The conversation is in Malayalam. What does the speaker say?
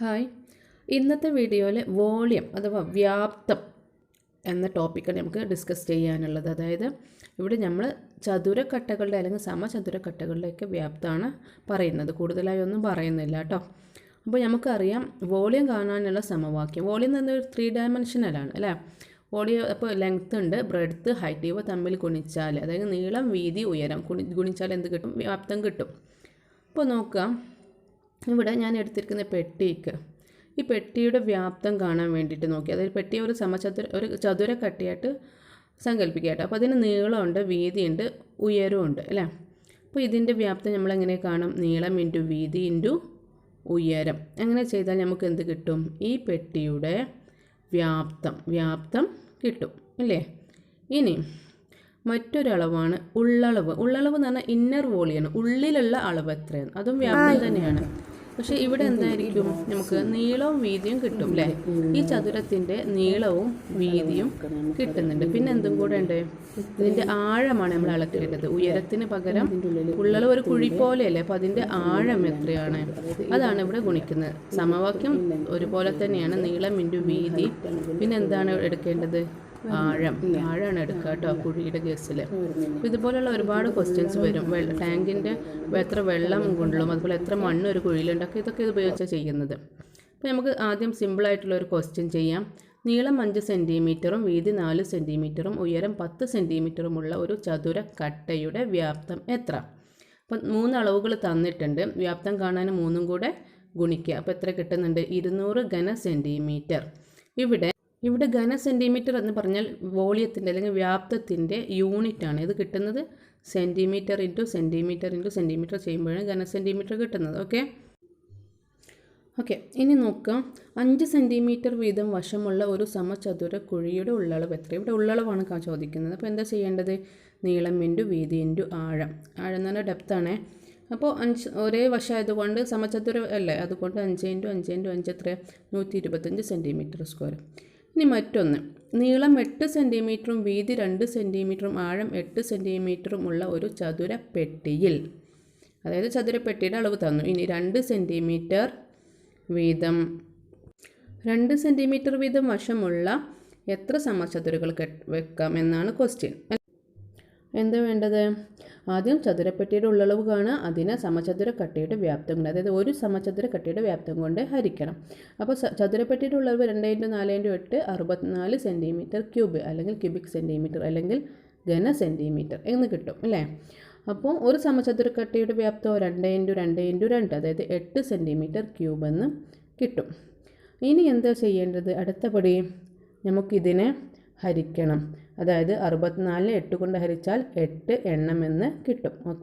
ഹായ്. ഇന്നത്തെ വീഡിയോയിൽ വോളിയം അഥവാ വ്യാപ്തം എന്ന ടോപ്പിക്കാണ് നമുക്ക് ഡിസ്കസ് ചെയ്യാനുള്ളത്. അതായത് ഇവിടെ നമ്മൾ ചതുരക്കട്ടകളുടെ അല്ലെങ്കിൽ സമചതുരക്കട്ടകളുടെയൊക്കെ വ്യാപ്തമാണ് പറയുന്നത്. കൂടുതലായി ഒന്നും പറയുന്നില്ല കേട്ടോ. അപ്പോൾ നമുക്കറിയാം വോളിയം കാണാനുള്ള സമവാക്യം. വോളിയം എന്ന് ഒരു ത്രീ ഡയമെൻഷനലാണ് അല്ലേ? വോളിയം അപ്പോൾ ലെങ്ത് ഉണ്ട് ബ്രെഡ്ത്ത് ഹൈറ്റ് ഇവ തമ്മിൽ ഗുണിച്ചാൽ അതായത് നീളം വീതി ഉയരം. ഗുണി ഗുണിച്ചാൽ എന്ത് കിട്ടും? വ്യാപ്തം കിട്ടും. അപ്പോൾ നോക്കാം. ഇവിടെ ഞാൻ എടുത്തിരിക്കുന്ന പെട്ടിക്ക് ഈ പെട്ടിയുടെ വ്യാപ്തം കാണാൻ വേണ്ടിയിട്ട് നോക്കി. അതായത് പെട്ടി ഒരു സമചതുര ഒരു ചതുര കട്ടിയായിട്ട് സങ്കല്പിക്കട്ടെ അപ്പോൾ അതിന് നീളമുണ്ട് വീതിയുണ്ട് ഉയരമുണ്ട് അല്ലേ? അപ്പോൾ ഇതിന്റെ വ്യാപ്തം നമ്മൾ എങ്ങനെ കാണും? നീളം ഇന്റു വീതി ഇന്റു ഉയരം. അങ്ങനെ ചെയ്താൽ നമുക്ക് എന്ത് കിട്ടും? ഈ പെട്ടിയുടെ വ്യാപ്തം വ്യാപ്തം കിട്ടും അല്ലേ? ഇനി മറ്റൊരളവാണ് ഉള്ളളവ്. ഉള്ളളവ് എന്ന് പറഞ്ഞാൽ ഇന്നർ വോളിയാണ് ഉള്ളിലുള്ള അളവ് എത്രയാണ്? അതും വ്യാപ്തം തന്നെയാണ്. പക്ഷെ ഇവിടെ എന്തായിരിക്കും? നമുക്ക് നീളവും വീതിയും കിട്ടും അല്ലേ ഈ ചതുരത്തിന്റെ നീളവും വീതിയും കിട്ടുന്നുണ്ട്. പിന്നെ എന്തും കൂടെ ഉണ്ട്? ഇതിന്റെ ആഴമാണ് നമ്മൾ അളക്കേണ്ടത്. ഉയരത്തിന് പകരം ഉള്ളളവ് ഒരു കുഴി പോലെയല്ലേ? അപ്പൊ അതിന്റെ ആഴം എത്രയാണ്? അതാണ് ഇവിടെ ഗുണിക്കുന്നത്. സമവാക്യം ഒരുപോലെ തന്നെയാണ്. നീളം ഇന്റു വീതി. പിന്നെ എന്താണ് എടുക്കേണ്ടത്? ആഴം ആഴമാണ് എടുക്കുക കേട്ടോ കുഴിയുടെ കേസിൽ അപ്പോൾ ഇതുപോലുള്ള ഒരുപാട് ക്വസ്റ്റ്യൻസ് വരും. വെള്ള ടാങ്കിന്റെ എത്ര വെള്ളം കൊണ്ടുള്ളും അതുപോലെ എത്ര മണ്ണ് ഒരു കുഴിയിലുണ്ടൊക്കെ ഇതൊക്കെ ഇത് ഉപയോഗിച്ചാണ് ചെയ്യുന്നത്. അപ്പോൾ നമുക്ക് ആദ്യം സിമ്പിളായിട്ടുള്ള ഒരു ക്വസ്റ്റ്യൻ ചെയ്യാം. നീളം അഞ്ച് സെന്റിമീറ്ററും വീതി നാല് സെന്റിമീറ്ററും ഉയരം പത്ത് സെന്റിമീറ്ററുമുള്ള ഒരു ചതുര കട്ടയുടെ വ്യാപ്തം എത്ര? അപ്പം മൂന്ന് അളവുകൾ തന്നിട്ടുണ്ട്. വ്യാപ്തം കാണാൻ മൂന്നും കൂടെ ഗുണിക്കുക. അപ്പോൾ എത്ര കിട്ടുന്നുണ്ട്? ഇരുന്നൂറ് ഘന സെന്റിമീറ്റർ ഇവിടെ ഇവിടെ ഘന സെന്റിമീറ്റർ എന്ന് പറഞ്ഞാൽ വോളിയത്തിന്റെ അല്ലെങ്കിൽ വ്യാപ്തത്തിന്റെ യൂണിറ്റാണ് ഇത് കിട്ടുന്നത് centimetre into centimetre into centimetre ചെയ്യുമ്പോഴാണ് ഘന സെന്റിമീറ്റർ കിട്ടുന്നത്. ഓക്കെ ഓക്കെ ഇനി നോക്കാം അഞ്ച് സെന്റിമീറ്റർ വീതം വശമുള്ള ഒരു സമചതുര കുഴിയുടെ ഉള്ളളവ് എത്ര? ഇവിടെ ഉള്ളളവാണ് ചോദിക്കുന്നത്. അപ്പോൾ എന്താ ചെയ്യേണ്ടത്? നീളം ഇന്റു വീതി ഇന്റു ആഴം. ആഴം എന്ന് പറഞ്ഞാൽ അപ്പോൾ അഞ്ച് ഒരേ വശമായതുകൊണ്ട് സമചതുര അല്ലേ? അതുകൊണ്ട് അഞ്ച് ഇന്റു അഞ്ച് ഇന്റു അഞ്ച് എത്ര നൂറ്റി ഇരുപത്തഞ്ച് സെന്റിമീറ്റർ സ്ക്വയർ ഇനി മറ്റൊന്ന്. നീളം എട്ട് സെന്റിമീറ്ററും വീതി രണ്ട് സെന്റിമീറ്ററും ആഴം എട്ട് സെന്റിമീറ്ററും ഉള്ള ഒരു ചതുര പെട്ടിയിൽ. അതായത് ചതുരപ്പെട്ടിയുടെ അളവ് തന്നു. ഇനി രണ്ട് സെന്റിമീറ്റർ വീതം. രണ്ട് സെന്റിമീറ്റർ വീതം വശമുള്ള എത്ര സമചതുരകൾ വെക്കാം എന്നാണ് ക്വസ്റ്റ്യൻ എന്താ വേണ്ടത്? ആദ്യം ചതുരപ്പെട്ടിയുടെ ഉള്ളളവ് കാണുക അതിനെ സമചതുര കട്ടിയുടെ വ്യാപ്തം കൊണ്ട് അതായത് ഒരു സമചതുര കട്ടിയുടെ വ്യാപ്തം കൊണ്ട് ഹരിക്കണം. അപ്പോൾ ചതുരപ്പെട്ടിയുടെ ഉള്ളളവ് രണ്ട് ഇന്റു നാല് ഇന്റു എട്ട് അറുപത്തിനാല് സെന്റിമീറ്റർ ക്യൂബ് അല്ലെങ്കിൽ ക്യൂബിക് സെന്റിമീറ്റർ അല്ലെങ്കിൽ ഘന സെന്റിമീറ്റർ എന്ന് കിട്ടും അല്ലേ? അപ്പോൾ ഒരു സമചതുര കട്ടിയുടെ വ്യാപ്തം രണ്ട് ഇന്റു രണ്ട് ഇന്റു രണ്ട് അതായത് എട്ട് സെന്റിമീറ്റർ ക്യൂബ് എന്ന് കിട്ടും. ഇനി എന്താ ചെയ്യേണ്ടത്? അടുത്തപടി നമുക്കിതിനെ ഹരിക്കണം. അതായത് അറുപത്തിനാലിനെ എട്ട് കൊണ്ട് ഹരിച്ചാൽ എട്ട് എണ്ണമെന്ന് കിട്ടും.